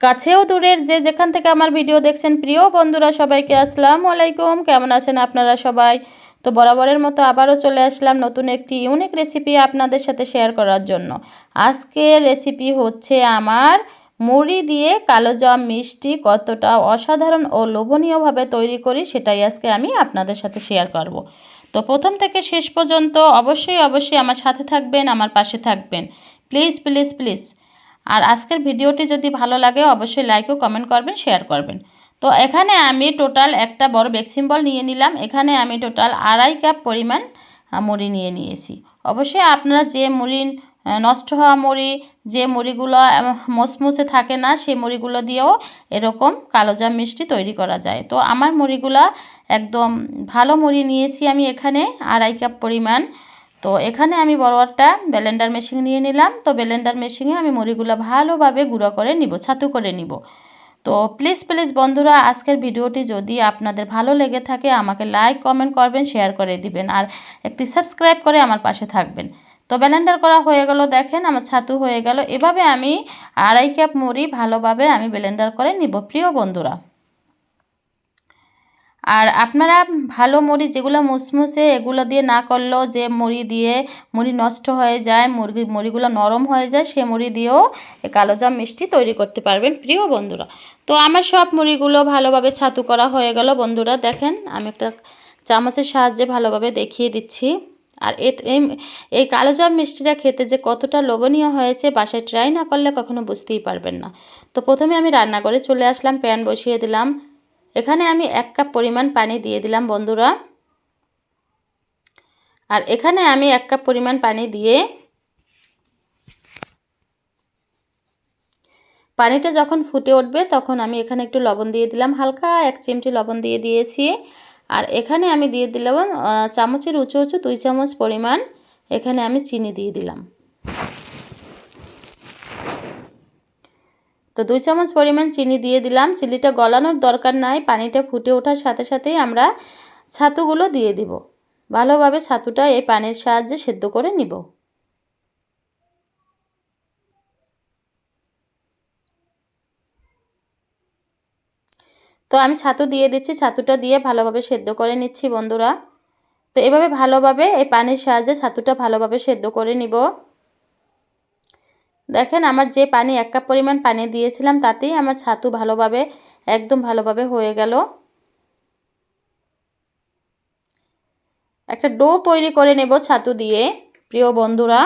কাছেও দূরের যে যেখান থেকে আমার ভিডিও দেখছেন, প্রিয় বন্ধুরা সবাইকে আসসালামু আলাইকুম। কেমন আছেন আপনারা সবাই? তো বরাবরের মতো আবারও চলে আসলাম নতুন একটি ইউনিক রেসিপি আপনাদের সাথে শেয়ার করার জন্য। আজকের রেসিপি হচ্ছে আমার মুড়ি দিয়ে কালো জাম মিষ্টি কতটা অসাধারণ ও লোভনীয়ভাবে তৈরি করি, সেটাই আজকে আমি আপনাদের সাথে শেয়ার করব। তো প্রথম থেকে শেষ পর্যন্ত অবশ্যই অবশ্যই আমার সাথে থাকবেন, আমার পাশে থাকবেন। প্লিজ প্লিজ প্লিজ আর আজকের ভিডিওটি যদি ভালো লাগে, অবশ্যই লাইক ও কমেন্ট করবেন শেয়ার করবেন। তো এখানে আমি টোটাল একটা বড় বেক সিম্বল নিয়ে নিলাম। এখানে আমি টোটাল আড়াই কাপ পরিমাণ মুড়ি নিয়ে নিয়েছি। অবশ্যই আপনারা যে মুড়ি নষ্ট হওয়া মুড়ি, যে মুড়িগুলো মসমসে থাকে না, সেই মুড়িগুলো দিয়েও এরকম কালোজাম মিষ্টি তৈরি করা যায়। তো আমার মুড়িগুলো একদম ভালো মুড়ি নিয়েছি আমি এখানে, আড়াই কাপ পরিমাণ তো এখানে আমি বড় একটা ব্লেন্ডার মেশিন নিয়ে নিলাম। তো ব্লেন্ডার মেশিনে আমি মুড়িগুলো ভালোভাবে গুঁড়ো করে নিব, ছাতু করে নিব। তো প্লিজ প্লিজ বন্ধুরা, আজকের ভিডিওটি যদি আপনাদের ভালো লেগে থাকে, আমাকে লাইক, কমেন্ট করবেন, শেয়ার করে দিবেন আর একটি সাবস্ক্রাইব করে আমার পাশে থাকবেন। তো ব্লেন্ডার করা হয়ে গেল, দেখেন আমার ছাতু হয়ে গেল। এভাবে আমি আড়াই কাপ মুড়ি ভালোভাবে আমি ব্লেন্ডার করে নিব, প্রিয় বন্ধুরা। আর আপনারা ভালো মুড়ি, যেগুলো মুসমুসে, এগুলো দিয়ে না করলেও যে মুড়ি দিয়ে মুড়ি নষ্ট হয়ে যায়, মুরগি, মুড়িগুলো নরম হয়ে যায়, সে মুড়ি দিয়েও কালোজাম মিষ্টি তৈরি করতে পারবেন প্রিয় বন্ধুরা। তো আমার সব মুড়িগুলো ভালোভাবে ছাতু করা হয়ে গেল বন্ধুরা, দেখেন আমি একটা চামচের সাহায্যে ভালোভাবে দেখিয়ে দিচ্ছি। আর এই কালোজাম মিষ্টিটা খেতে যে কতটা লোভনীয় হয়েছে বাসায় ট্রাই না করলে কখনো বুঝতেই পারবেন না। তো প্রথমে আমি রান্না করে চলে আসলাম, প্যান বসিয়ে দিলাম। এখানে আমি এক কাপ পরিমাণ পানি দিয়ে দিলাম, বন্ধুরা। আর এখানে আমি এক কাপ পরিমাণ পানি দিয়ে পানিটা যখন ফুটে উঠবে তখন আমি এখানে একটু লবণ দিয়ে দিলাম, হালকা এক চিমটি লবণ দিয়ে দিয়েছি। আর এখানে আমি দিয়ে দিলাম চামচের উঁচু উঁচু দুই চামচ পরিমাণ এখানে আমি চিনি দিয়ে দিলাম। তো দুই চামচ পরিমাণ চিনি দিয়ে দিলাম। চিনিটা গলানোর দরকার নাই, পানিটা ফুটে ওঠার সাথে সাথেই আমরা ছাতুগুলো দিয়ে দিব। ভালোভাবে ছাতুটা এই পানির সাহায্যে সেদ্ধ করে নিব। তো আমি ছাতু দিয়ে দিচ্ছি, ছাতুটা দিয়ে ভালোভাবে সেদ্ধ করে নিচ্ছি বন্ধুরা। তো এভাবে ভালোভাবে এই পানির সাহায্যে ছাতুটা ভালোভাবে সেদ্ধ করে নিব। দেখেন, আমার যে পানি এক কাপ পরিমাণ পানি দিয়েছিলাম, তাতেই আমার ছাতু ভালোভাবে, একদম ভালোভাবে হয়ে গেল। একটা ডো তৈরি করে নেব ছাতু দিয়ে, প্রিয় বন্ধুরা।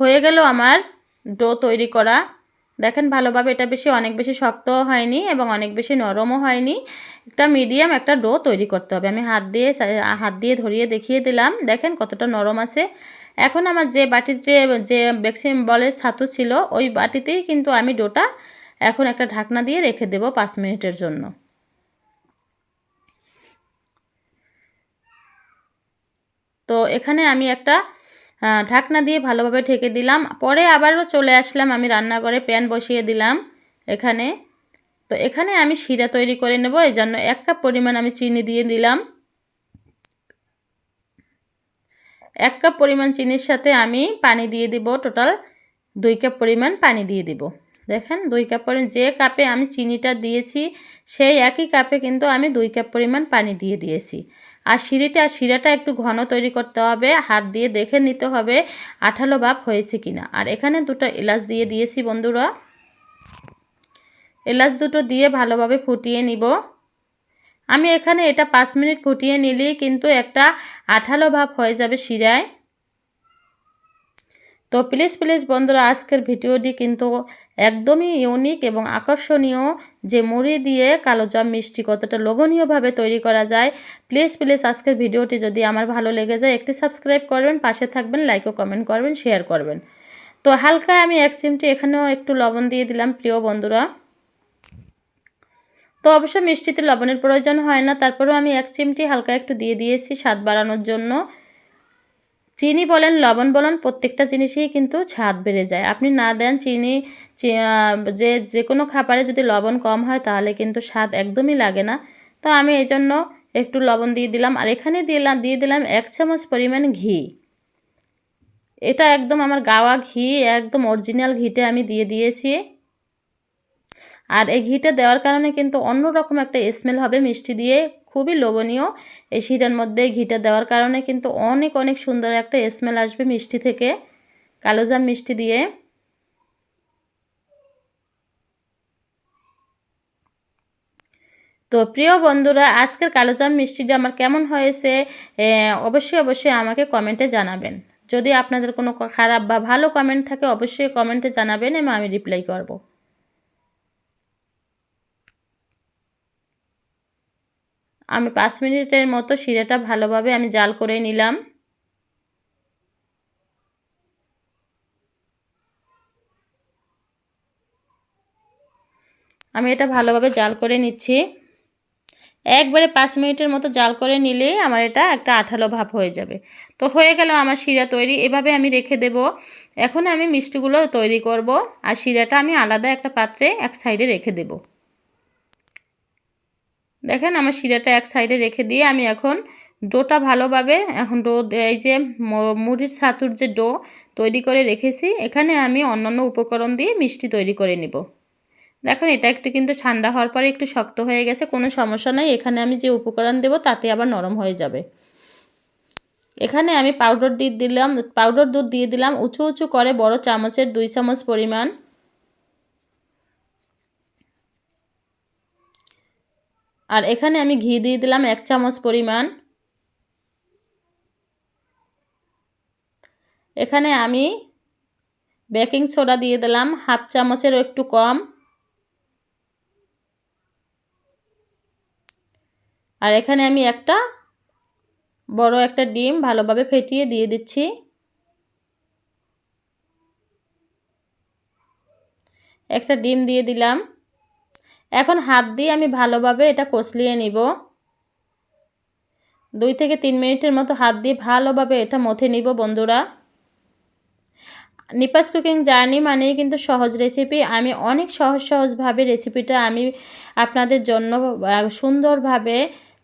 হয়ে গেল আমার ডো তৈরি করা। দেখেন ভালোভাবে এটা বেশি, অনেক বেশি শক্তও হয়নি এবং অনেক বেশি নরমও হয়নি। একটা মিডিয়াম একটা ডো তৈরি করতে হবে। আমি হাত দিয়ে হাত দিয়ে ধরিয়ে দেখিয়ে দিলাম। দেখেন কতটা নরম আছে। এখন আমার যে বাটিতে, যে বেক্সিম বলের ছাতু ছিল, ওই বাটিতেই কিন্তু আমি ডোটা এখন একটা ঢাকনা দিয়ে রেখে দেব পাঁচ মিনিটের জন্য। তো এখানে আমি একটা ঢাকনা দিয়ে ভালোভাবে ঢেকে দিলাম। পরে আবারও চলে আসলাম আমি রান্নাঘরে, প্যান বসিয়ে দিলাম এখানে। তো এখানে আমি শিরা তৈরি করে নেব এই জন্য এক কাপ পরিমাণ আমি চিনি দিয়ে দিলাম। এক কাপ পরিমাণ চিনির সাথে আমি পানি দিয়ে দিব টোটাল। দুই কাপ পরিমাণ পানি দিয়ে দিব। দেখেন, দুই কাপ পরিমাণ যে কাপে আমি চিনিটা দিয়েছি, সেই একই কাপে কিন্তু আমি দুই কাপ পরিমাণ পানি দিয়ে দিয়েছি। আর শিরিটা শিরাটা একটু ঘন তৈরি করতে হবে। হাত দিয়ে দেখে নিতে হবে আঠালো বাপ হয়েছে কিনা। আর এখানে দুটো এলাচ দিয়ে দিয়েছি বন্ধুরা। এলাচ দুটো দিয়ে ভালোভাবে ফুটিয়ে নিব। আমি এখানে এটা পাঁচ মিনিট ফুটিয়ে নিলেই কিন্তু একটা আঠালো ভাব হয়ে যাবে শিরায় তো প্লিজ প্লিজ বন্ধুরা, আজকের ভিডিওটি কিন্তু একদমই ইউনিক এবং আকর্ষণীয় যে মুড়ি দিয়ে কালো জাম মিষ্টি কতটা লোভনীয়ভাবে তৈরি করা যায়। প্লিজ প্লিজ আজকের ভিডিওটি যদি আমার ভালো লেগে যায়, একটি সাবস্ক্রাইব করবেন, পাশে থাকবেন লাইক ও কমেন্ট করবেন শেয়ার করবেন। তো হালকা আমি এক চিমটি এখানেও একটু লবণ দিয়ে দিলাম, প্রিয় বন্ধুরা। তো অবশ্য মিষ্টিতে লবণের প্রয়োজন হয় না, তারপরেও আমি এক চিমটি হালকা একটু দিয়ে দিয়েছি স্বাদ বাড়ানোর জন্য। চিনি বলেন, লবণ বলেন, প্রত্যেকটা জিনিসই কিন্তু স্বাদ বেড়ে যায়। আপনি না দেন চিনি যে যে কোনো খাবারে যদি লবণ কম হয় তাহলে কিন্তু স্বাদ একদমই লাগে না। তো আমি এই জন্য একটু লবণ দিয়ে দিলাম। আর এখানে দিলাম দিয়ে দিলাম এক চামচ পরিমাণ ঘি। এটা একদম আমার গাওয়া ঘি, একদম অরিজিনাল ঘিটা আমি দিয়ে দিয়েছি। আর এই ঘিটা দেওয়ার কারণে কিন্তু অন্যরকম একটা স্মেল হবে মিষ্টি দিয়ে। খুবই লোভনীয় এই শিরার মধ্যে ঘিটা দেওয়ার কারণে কিন্তু অনেক অনেক সুন্দর একটা স্মেল আসবে মিষ্টি থেকে। কালোজাম মিষ্টি দিয়ে। তো প্রিয় বন্ধুরা, আজকের কালোজাম মিষ্টিটা আমার কেমন হয়েছে অবশ্যই অবশ্যই আমাকে কমেন্টে জানাবেন। যদি আপনাদের কোনো খারাপ বা ভালো কমেন্ট থাকে, অবশ্যই কমেন্টে জানাবেন এবং আমি রিপ্লাই করব। আমি পাঁচ মিনিটের মতো শিরাটা ভালোভাবে আমি জাল করে নিলাম। আমি এটা ভালোভাবে জাল করে নিচ্ছি। একবারে পাঁচ মিনিটের মতো জাল করে নিলেই আমার এটা একটা আঠালো ভাব হয়ে যাবে। তো হয়ে গেল আমার শিরা তৈরি, এভাবে আমি রেখে দেব। এখন আমি মিষ্টিগুলো তৈরি করব আর শিরাটা আমি আলাদা একটা পাত্রে এক সাইডে রেখে দেব। দেখেন আমার শিরাটা এক সাইডে রেখে দিয়ে আমি এখন ডোটা ভালোভাবে, এখন ডো এই যে মুড়ির ছাতুর যে ডো তৈরি করে রেখেছি, এখানে আমি অন্যান্য উপকরণ দিয়ে মিষ্টি তৈরি করে নেব। দেখেন এটা একটু কিন্তু ঠান্ডা হওয়ার পরে একটু শক্ত হয়ে গেছে, কোনো সমস্যা নয় এখানে আমি যে উপকরণ দেব তাতে আবার নরম হয়ে যাবে। এখানে আমি পাউডার দিয়ে দিলাম, পাউডার দুধ দিয়ে দিলাম, উঁচু উঁচু করে বড় চামচের দুই চামচ পরিমাণ আর এখানে আমি ঘি দিয়ে দিলাম এক চামচ পরিমাণ। এখানে আমি বেকিং সোডা দিয়ে দিলাম, হাফ চামচেরও একটু কম। আর এখানে আমি একটা বড় একটা ডিম ভালোভাবে ফেটিয়ে দিয়ে দিচ্ছি। একটা ডিম দিয়ে দিলাম। এখন হাত দিয়ে আমি ভালোভাবে এটা কষলিয়ে নিব। দুই থেকে তিন মিনিটের মতো হাত দিয়ে ভালোভাবে এটা মথে নিব বন্ধুরা। নিপাস কুকিং জার্নি মানেই কিন্তু সহজ রেসিপি। আমি অনেক সহজ সহজভাবে রেসিপিটা আমি আপনাদের জন্য সুন্দরভাবে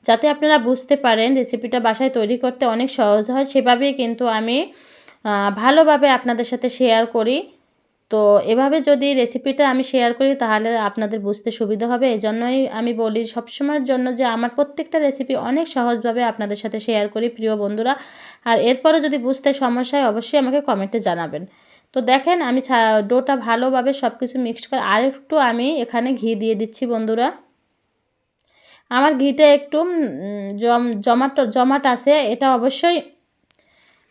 যাতে আপনারা বুঝতে পারেন রেসিপিটা বাসায় তৈরি করতে অনেক সহজ হয়, সেভাবেই কিন্তু আমি ভালোভাবে আপনাদের সাথে শেয়ার করি। তো এভাবে যদি রেসিপিটা আমি শেয়ার করি, তাহলে আপনাদের বুঝতে সুবিধা হবে। এই জন্যই আমি বলি সবসময়ের জন্য যে, আমার প্রত্যেকটা রেসিপি অনেক সহজভাবে আপনাদের সাথে শেয়ার করি, প্রিয় বন্ধুরা। আর এরপরও যদি বুঝতে সমস্যা হয়, অবশ্যই আমাকে কমেন্টে জানাবেন। তো দেখেন, আমি ডোটা ভালোভাবে সব কিছু মিক্সড করে, আর একটু আমি এখানে ঘি দিয়ে দিচ্ছি, বন্ধুরা। আমার ঘিটা একটু জম, জমাট জমাট আছে। এটা অবশ্যই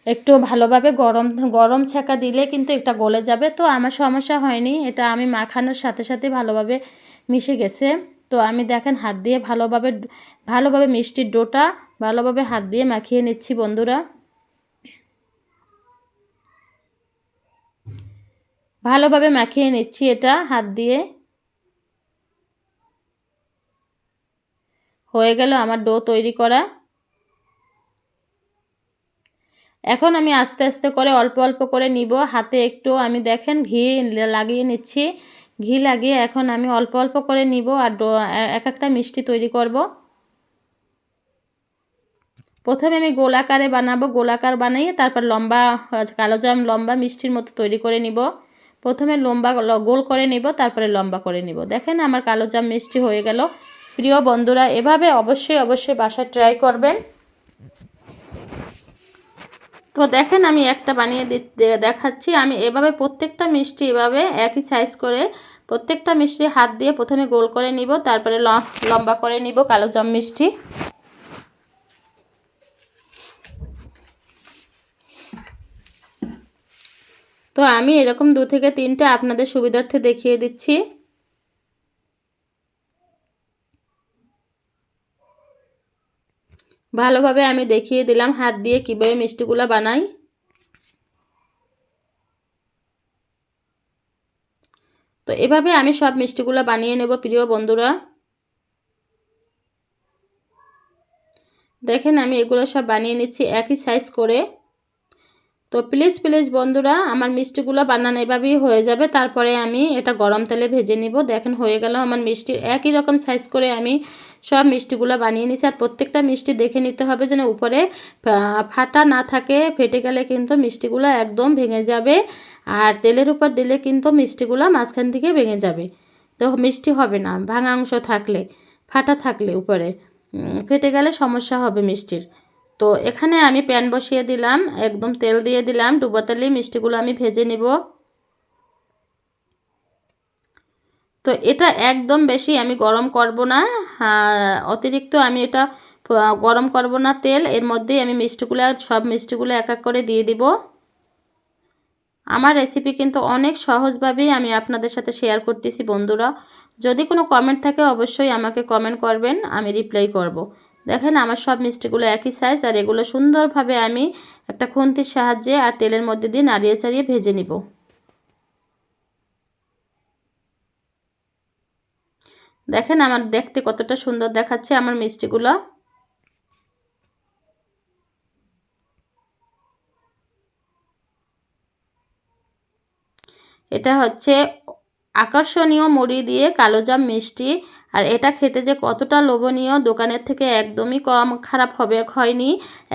একটু ভালোভাবে গরম গরম ছাকা দিলে কিন্তু এটা গলে যাবে। তো আমার সমস্যা হয়নি, এটা আমি মাখানোর সাথে সাথে ভালোভাবে মিশে গেছে। তো আমি দেখেন হাত দিয়ে ভালোভাবে ভালোভাবে মিষ্টির ডোটা ভালোভাবে হাত দিয়ে মাখিয়ে নিচ্ছি বন্ধুরা। ভালোভাবে মাখিয়ে নিচ্ছি এটা হাত দিয়ে। হয়ে গেল আমার ডো তৈরি করা। এখন আমি আস্তে আস্তে করে অল্প অল্প করে নিব। হাতে একটু আমি দেখেন ঘি লাগিয়ে নিচ্ছি। ঘি লাগিয়ে এখন আমি অল্প অল্প করে নিব আর এক একটা মিষ্টি তৈরি করব। প্রথমে আমি গোলাকারে বানাবো। গোলাকার বানিয়ে তারপর লম্বা কালোজাম লম্বা মিষ্টির মতো তৈরি করে নিব। প্রথমে লম্বা গোল করে নিব, তারপরে লম্বা করে নিব। দেখেন আমার কালোজাম মিষ্টি হয়ে গেল। প্রিয় বন্ধুরা, এভাবে অবশ্যই অবশ্যই বাসায় ট্রাই করবেন। তো দেখেন আমি একটা বানিয়ে দেখাচ্ছি। আমি এভাবে প্রত্যেকটা মিষ্টি এভাবে একই সাইজ করে প্রত্যেকটা মিষ্টি হাত দিয়ে প্রথমে গোল করে নিব, তারপরে লম্বা করে নিব কালো জাম মিষ্টি। তো আমি এরকম দু থেকে তিনটা আপনাদের সুবিধার্থে দেখিয়ে দিচ্ছি। ভালোভাবে আমি দেখিয়ে দিলাম হাত দিয়ে কীভাবে মিষ্টিগুলো বানাই। তো এভাবে আমি সব মিষ্টিগুলো বানিয়ে নেব প্রিয় বন্ধুরা। দেখেন আমি এগুলো সব বানিয়ে নিচ্ছি একই সাইজ করে। তো প্লিজ প্লিজ বন্ধুরা, আমার মিষ্টিগুলো বানানো এভাবেই হয়ে যাবে। তারপরে আমি এটা গরম তেলে ভেজে নিব। দেখেন, হয়ে গেল আমার মিষ্টি। একই রকম সাইজ করে আমি সব মিষ্টিগুলো বানিয়ে নিছি। আর প্রত্যেকটা মিষ্টি দেখে নিতে হবে যেন উপরে ফাটা না থাকে। ফেটে গেলে কিন্তু মিষ্টিগুলো একদম ভেঙে যাবে। আর তেলের উপর দিলে কিন্তু মিষ্টিগুলো মাঝখান থেকে ভেঙে যাবে। তো মিষ্টি হবে না, ভাঙা অংশ থাকলে, ফাটা থাকলে উপরে। ফেটে গেলে সমস্যা হবে মিষ্টির। তো এখানে আমি প্যান বসিয়ে দিলাম, একদম তেল দিয়ে দিলাম ডুবো তেলেই মিষ্টিগুলো আমি ভেজে নিব তো এটা একদম বেশি আমি গরম করব না অতিরিক্ত আমি এটা গরম করব না তেল, এর মধ্যেই আমি মিষ্টিগুলো, সব মিষ্টিগুলো এক এক করে দিয়ে দিব আমার রেসিপি কিন্তু অনেক সহজভাবেই আমি আপনাদের সাথে শেয়ার করতেছি বন্ধুরা, যদি কোনো কমেন্ট থাকে অবশ্যই আমাকে কমেন্ট করবেন, আমি রিপ্লাই করব। দেখেন আমার সব মিষ্টিগুলো একই সাইজ আর এগুলো সুন্দরভাবে আমি একটা খুন্তির সাহায্যে আর তেলের মধ্যে দিয়ে নাড়িয়ে চাড়িয়ে ভেজে নিব। দেখেন আমার দেখতে কতটা সুন্দর দেখাচ্ছে আমার মিষ্টিগুলো। এটা হচ্ছে আকর্ষণীয় মুড়ি দিয়ে কালোজাম মিষ্টি। আর এটা খেতে যে কতটা লোভনীয়, দোকানের থেকে একদমই কম খারাপ হবে হয়নি।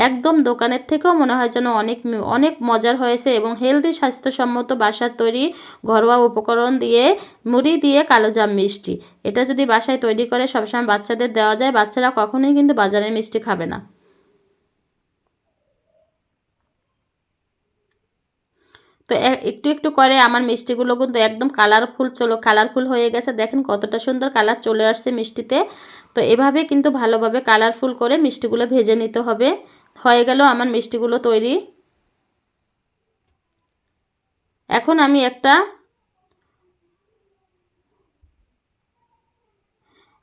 একদম দোকানের থেকেও মনে হয় যেন অনেক অনেক মজার হয়েছে এবং হেলদি স্বাস্থ্যসম্মত বাসার তৈরি ঘরোয়া উপকরণ দিয়ে মুড়ি দিয়ে কালোজাম মিষ্টি। এটা যদি বাসায় তৈরি করে সবসময় বাচ্চাদের দেওয়া যায়, বাচ্চারা কখনোই কিন্তু বাজারের মিষ্টি খাবে না। তো একটু একটু করে আমার মিষ্টিগুলো কিন্তু একদম কালারফুল চলো কালারফুল হয়ে গেছে। দেখেন কতটা সুন্দর কালার চলে আসছে মিষ্টিতে। তো এভাবে কিন্তু ভালোভাবে কালারফুল করে মিষ্টিগুলো ভেজে নিতে হবে। হয়ে গেল আমার মিষ্টিগুলো তৈরি। এখন আমি একটা,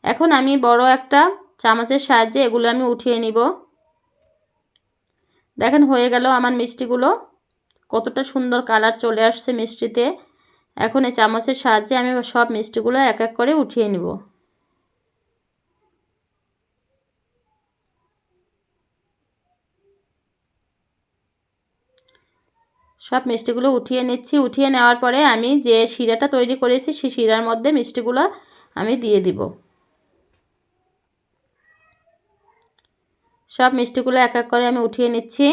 এখন আমি বড় একটা চামচের সাহায্যে এগুলো আমি উঠিয়ে নিব। দেখেন হয়ে গেল আমার মিষ্টিগুলো। কতটা সুন্দর কালার চলে আসছে মিষ্টিতে। এখন এই চামচের সাহায্যে আমি সব মিষ্টিগুলো এক এক করে উঠিয়ে নিব। সব মিষ্টিগুলো উঠিয়ে নিচ্ছি। উঠিয়ে নেওয়ার পরে আমি যে শিরাটা তৈরি করেছি, সেই শিরার মধ্যে মিষ্টিগুলো আমি দিয়ে দিব। সব মিষ্টিগুলো এক এক করে আমি উঠিয়ে নিচ্ছি।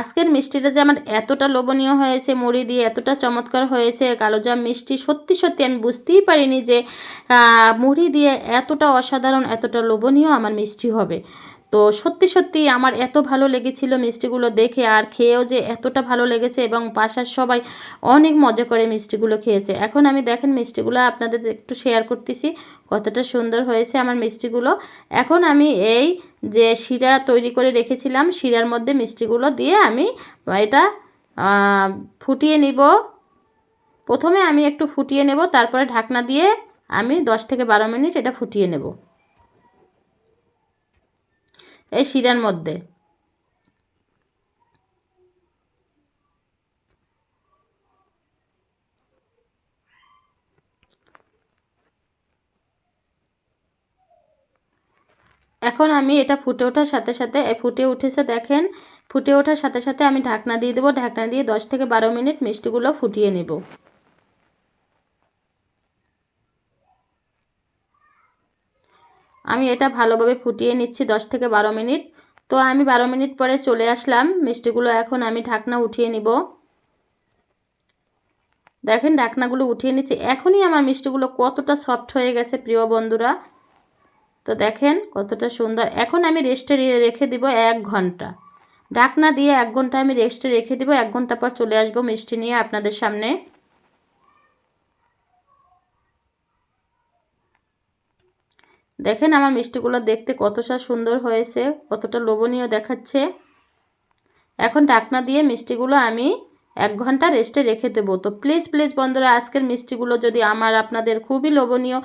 আজকের মিষ্টিটা যে আমার এতটা লোভনীয় হয়েছে, মুড়ি দিয়ে এতটা চমৎকার হয়েছে কালোজাম মিষ্টি, সত্যি সত্যি আমি বুঝতেই পারিনি যে মুড়ি দিয়ে এতটা অসাধারণ, এতটা লোভনীয় আমার মিষ্টি হবে। তো সত্যি সত্যি আমার এত ভালো লেগেছিল মিষ্টিগুলো দেখে আর খেয়েও যে এতটা ভালো লেগেছে এবং বাসার সবাই অনেক মজা করে মিষ্টিগুলো খেয়েছে। এখন আমি দেখেন মিষ্টিগুলো আপনাদের একটু শেয়ার করতেছি, কতটা সুন্দর হয়েছে আমার মিষ্টিগুলো। এখন আমি এই যে শিরা তৈরি করে রেখেছিলাম, শিরার মধ্যে মিষ্টিগুলো দিয়ে আমি এটা ফুটিয়ে নিব। প্রথমে আমি একটু ফুটিয়ে নেব, তারপরে ঢাকনা দিয়ে আমি দশ থেকে বারো মিনিট এটা ফুটিয়ে নেব। এই শিরার মধ্যে। এখন আমি এটা ফুটে ওঠার সাথে সাথে ফুটে উঠেছে দেখেন, ফুটে ওঠার সাথে সাথে আমি ঢাকনা দিয়ে দেবো, ঢাকনা দিয়ে দশ থেকে বারো মিনিট মিষ্টিগুলো ফুটিয়ে নেব। আমি এটা ভালোভাবে ফুটিয়ে নিচ্ছি দশ থেকে বারো মিনিট। তো আমি বারো মিনিট পরে চলে আসলাম। মিষ্টিগুলো এখন আমি ঢাকনা উঠিয়ে নিব। দেখেন ঢাকনাগুলো উঠিয়ে নিচ্ছি। এখনই আমার মিষ্টিগুলো কতটা সফট হয়ে গেছে, প্রিয় বন্ধুরা। তো দেখেন কতটা সুন্দর। এখন আমি রেস্টে রেখে দিব এক ঘণ্টা। ঢাকনা দিয়ে এক ঘণ্টা আমি রেস্টে রেখে দিব। এক ঘণ্টা পর চলে আসব মিষ্টি নিয়ে আপনাদের সামনে। দেখেন আমার মিষ্টিগুলো দেখতে কতটা সুন্দর হয়েছে, কতটা লোভনীয় দেখাচ্ছে। এখন ঢাকনা দিয়ে মিষ্টিগুলো আমি এক ঘণ্টা রেস্টে রেখে দেবো। তো প্লিজ প্লিজ বন্ধুরা, আজকের মিষ্টিগুলো যদি আমার আপনাদের খুবই লোভনীয়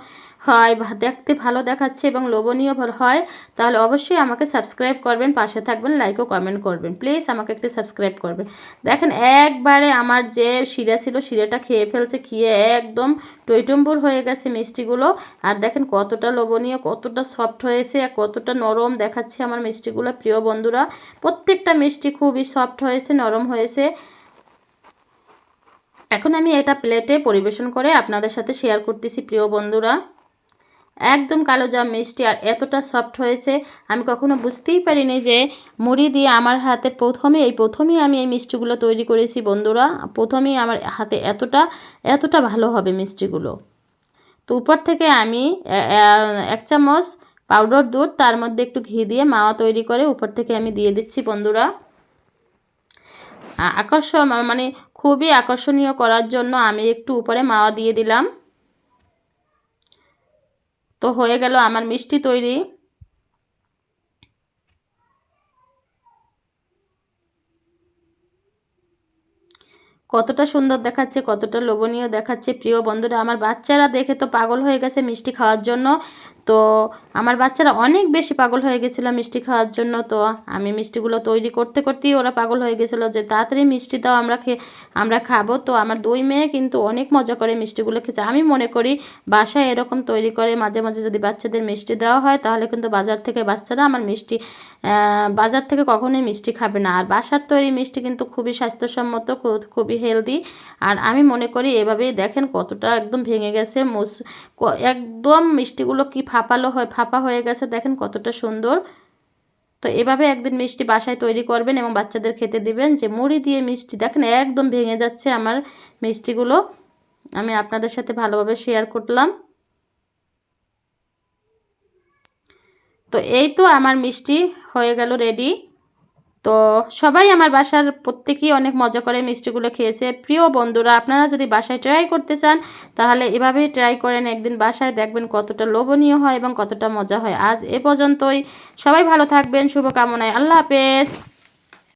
হয় দেখতে ভালো দেখাচ্ছে এবং লোভনীয় হয়, তাহলে অবশ্যই আমাকে সাবস্ক্রাইব করবেন, পাশে থাকবেন লাইক ও কমেন্ট করবেন। প্লিজ আমাকে একটু সাবস্ক্রাইব করবেন। দেখেন, একবারে আমার যে শিরা ছিল, শিরাটা খেয়ে ফেলছে, খেয়ে একদম টইটম্বুর হয়ে গেছে মিষ্টিগুলো। আর দেখেন, কতটা লোভনীয়, কতটা সফট হয়েছে, আর কতটা নরম দেখাচ্ছে আমার মিষ্টিগুলো। প্রিয় বন্ধুরা, প্রত্যেকটা মিষ্টি খুবই সফট হয়েছে, নরম হয়েছে। এখন আমি এটা প্লেটে পরিবেশন করে আপনাদের সাথে শেয়ার করতেছি, প্রিয় বন্ধুরা। একদম কালো জাম, মিষ্টি আর এতটা সফট হয়েছে, আমি কখনো বুঝতেই পারিনি যে মুড়ি দিয়ে আমার হাতে প্রথমে, এই প্রথমেই আমি এই মিষ্টিগুলো তৈরি করেছি, বন্ধুরা। প্রথমেই আমার হাতে এতটা এতটা ভালো হবে মিষ্টিগুলো। তো উপর থেকে আমি এক চামচ পাউডার দুধ, তার মধ্যে একটু ঘি দিয়ে মাওয়া তৈরি করে উপর থেকে আমি দিয়ে দিচ্ছি, বন্ধুরা। আকর্ষণ মানে খুবই আকর্ষণীয় করার জন্য আমি একটু উপরে মাওয়া দিয়ে দিলাম। তো হয়ে গেল আমার মিষ্টি তৈরি। কতটা সুন্দর দেখাচ্ছে, কতটা লোভনীয় দেখাচ্ছে। প্রিয় বন্ধুরা, আমার বাচ্চারা দেখে তো পাগল হয়ে গেছে মিষ্টি খাওয়ার জন্য। তো আমার বাচ্চারা অনেক বেশি পাগল হয়ে গেছিল মিষ্টি খাওয়ার জন্য। তো আমি মিষ্টিগুলো তৈরি করতে করতেই ওরা পাগল হয়ে গেছিল যে, তাড়াতাড়ি মিষ্টি দাও, আমরা খেয়ে আমরা খাব। তো আমার দুই মেয়ে কিন্তু অনেক মজা করে মিষ্টিগুলো খেয়েছে। আমি মনে করি বাসায় এরকম তৈরি করে মাঝে মাঝে যদি বাচ্চাদের মিষ্টি দেওয়া হয়, তাহলে কিন্তু বাজার থেকে বাচ্চারা আমার মিষ্টি বাজার থেকে কখনোই মিষ্টি খাবে না। আর বাসার তৈরি মিষ্টি কিন্তু খুবই স্বাস্থ্যসম্মত খুবই হেলদি। আর আমি মনে করি এভাবেই দেখেন কতটা একদম ভেঙে গেছে মুস একদম মিষ্টিগুলো কি ফাঁপালো হয়, ফাঁপা হয়ে গেছে। দেখেন কতটা সুন্দর। তো এভাবে একদিন মিষ্টি বাসায় তৈরি করবেন এবং বাচ্চাদের খেতে দিবেন। যে মুড়ি দিয়ে মিষ্টি, দেখেন একদম ভেঙে যাচ্ছে আমার মিষ্টিগুলো। আমি আপনাদের সাথে ভালোভাবে শেয়ার করলাম। তো এই তো আমার মিষ্টি হয়ে গেল রেডি তো সবাই আমার বাসার প্রত্যেকেই অনেক মজা করে মিষ্টিগুলো খেয়েছে। প্রিয় বন্ধুরা, আপনারা যদি বাসায় ট্রাই করতে চান, তাহলে এভাবেই ট্রাই করেন। একদিন বাসায় দেখবেন কতটা লোভনীয় হয় এবং কতটা মজা হয়। আজ এ পর্যন্তই। সবাই ভালো থাকবেন, শুভকামনায়। আল্লাহ হাফেজ।